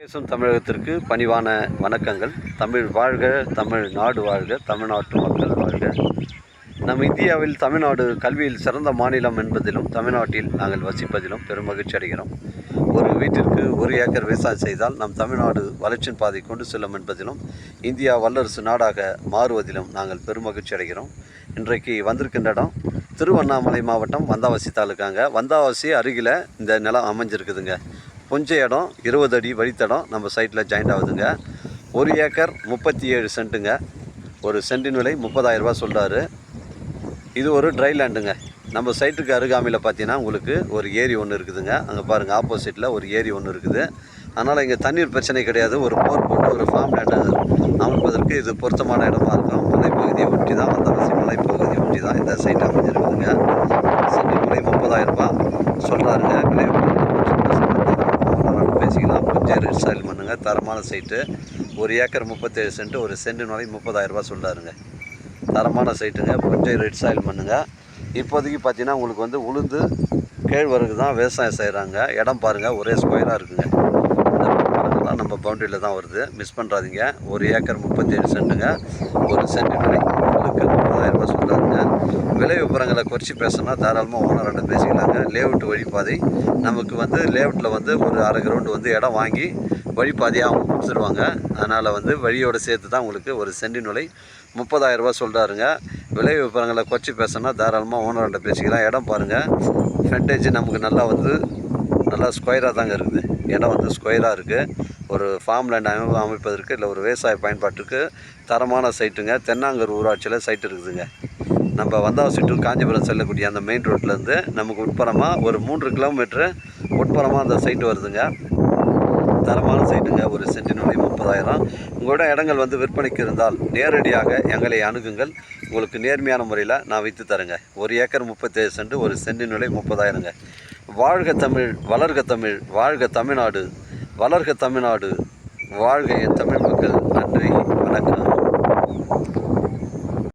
பேசும் தமிழகத்திற்கு பணிவான வணக்கங்கள். தமிழ் வாழ்க தமிழ் நாடு வாழ்க தமிழ்நாட்டு மக்கள் வாழ்க. நம் இந்தியாவில் தமிழ்நாடு கல்வியில் சிறந்த மாநிலம் என்பதிலும் தமிழ்நாட்டில் நாங்கள் வசிப்பதிலும் பெரும் மகிழ்ச்சி அடைகிறோம். ஒரு வீட்டிற்கு ஒரு ஏக்கர் விவசாயம் செய்தால் நம் தமிழ்நாடு வளர்ச்சியின் பாதை கொண்டு செல்லும் என்பதிலும் இந்தியா வல்லரசு நாடாக மாறுவதிலும் நாங்கள் பெரும் மகிழ்ச்சி அடைகிறோம். இன்றைக்கு வந்திருக்கின்ற இடம் திருவண்ணாமலை மாவட்டம் வந்தாவாசி தாலுக்காங்க. வந்தாவாசி அருகில் இந்த நிலம் அமைஞ்சிருக்குதுங்க. கொஞ்ச இடம் இருபது அடி வழித்தடம் நம்ம சைட்டில் ஜாயிண்ட் ஆகுதுங்க. ஒரு ஏக்கர் முப்பத்தி ஏழு சென்ட்டுங்க. ஒரு சென்டின் விலை முப்பதாயிரரூபா சொல்கிறாரு இது ஒரு ட்ரை லேண்டுங்க நம்ம சைட்டுக்கு அருகாமையில் பார்த்தீங்கன்னா உங்களுக்கு ஒரு ஏரி ஒன்று இருக்குதுங்க. அங்கே பாருங்கள் ஆப்போசிட்டில் ஒரு ஏரி ஒன்று இருக்குது. அதனால் இங்கே தண்ணீர் பிரச்சனை கிடையாது. ஒரு போர் போட்டு ஒரு ஃபார்ம் லேண்டு அமைப்பதற்கு இது பொருத்தமான இடமா இருக்கும். மலைப்பகுதியை ஒட்டி தான் வந்தவாசி மலைப்பகுதியை ஒட்டி தான் இந்த சைட் அமைஞ்சிருக்குதுங்க. சென்டின் விலை முப்பதாயிரம் சொல்கிறாருங்க விலை பேசிக்கலாம் கொஞ்சம் சாயில் தரமான சைட்டு. ஒரு ஏக்கர் முப்பத்தேழு சென்ட் ஒரு சென்ட் நோய் சொல்கிறாருங்க தரமான சைட்டுங்க கொஞ்சம் ரெட் சாயில் பண்ணுங்கள் இப்போதைக்கு பார்த்தீங்கன்னா உங்களுக்கு வந்து உளுந்து கேழ்வரகு தான் விவசாயம் செய்கிறாங்க இடம் பாருங்கள் ஒரே ஸ்கொயராக இருக்குங்க. மரங்கள்லாம் நம்ம பவுண்டரியில் தான் வருது. மிஸ் பண்ணுறாதீங்க ஒரு ஏக்கர் முப்பத்தேழு சென்ட்டுங்க. ஒரு சென்ட் உங்களுக்கு முப்பதாயிரம் ரூபாய் சொல்கிறாருங்க விலை விவரங்களை குறைச்சி பேசணும்னா தாராளமாக ஓனர்கிட்ட பேசிக்கலாங்க. லேஅவுட் வழிபாதை. நமக்கு வந்து லேஅவுட்டில் வந்து ஒரு அரை கிரவுண்டு வந்து இடம் வாங்கி வழிபாதையாக அவங்க கொடுத்துருவாங்க. அதனால் வந்து வழியோடு சேர்த்து தான் உங்களுக்கு ஒரு சென்டின் விலை முப்பதாயிரம் சொல்கிறாருங்க விலை விவரங்களை குறைச்சி பேசணும்னா தாராளமாக ஓனர்கிட்ட பேசிக்கலாம். இடம் பாருங்கள் ஃப்ரண்டேஜ் நமக்கு நல்லா வந்து நல்லா ஸ்கொயராக தாங்க இருக்குது. இடம் வந்து ஸ்கொயராக இருக்குது ஒரு ஃபார்ம் லேண்ட் அமை அமைப்பதற்கு இல்லை ஒரு விவசாய பயன்பாட்டுக்கு தரமான சைட்டுங்க தென்னாங்கர் ஊராட்சியில் சைட் இருக்குதுங்க. நம்ம வந்தாவசி டு காஞ்சிபுரம் செல்லக்கூடிய அந்த மெயின் ரோட்லேருந்து நமக்கு உட்புறமாக ஒரு மூன்று கிலோமீட்ரு உட்புறமாக அந்த சைட்டு வருதுங்க. தரமான சைட்டுங்க ஒரு சென்டினுடைய முப்பதாயிரம். உங்களோட இடங்கள் வந்து விற்பனைக்கு இருந்தால் நேரடியாக எங்களை அணுகுங்கள். உங்களுக்கு நேர்மையான முறையில் நான் விற்று தரேங்க. ஒரு ஏக்கர் முப்பத்தேழு சென்ட் ஒரு சென்டின் முப்பதாயிரங்க. வாழ்க தமிழ் வளர்க தமிழ் வாழ்க தமிழ்நாடு. வளர்க தமிழ்நாடு வாழ்க தமிழ் மக்கள். நன்றி வணக்கம்.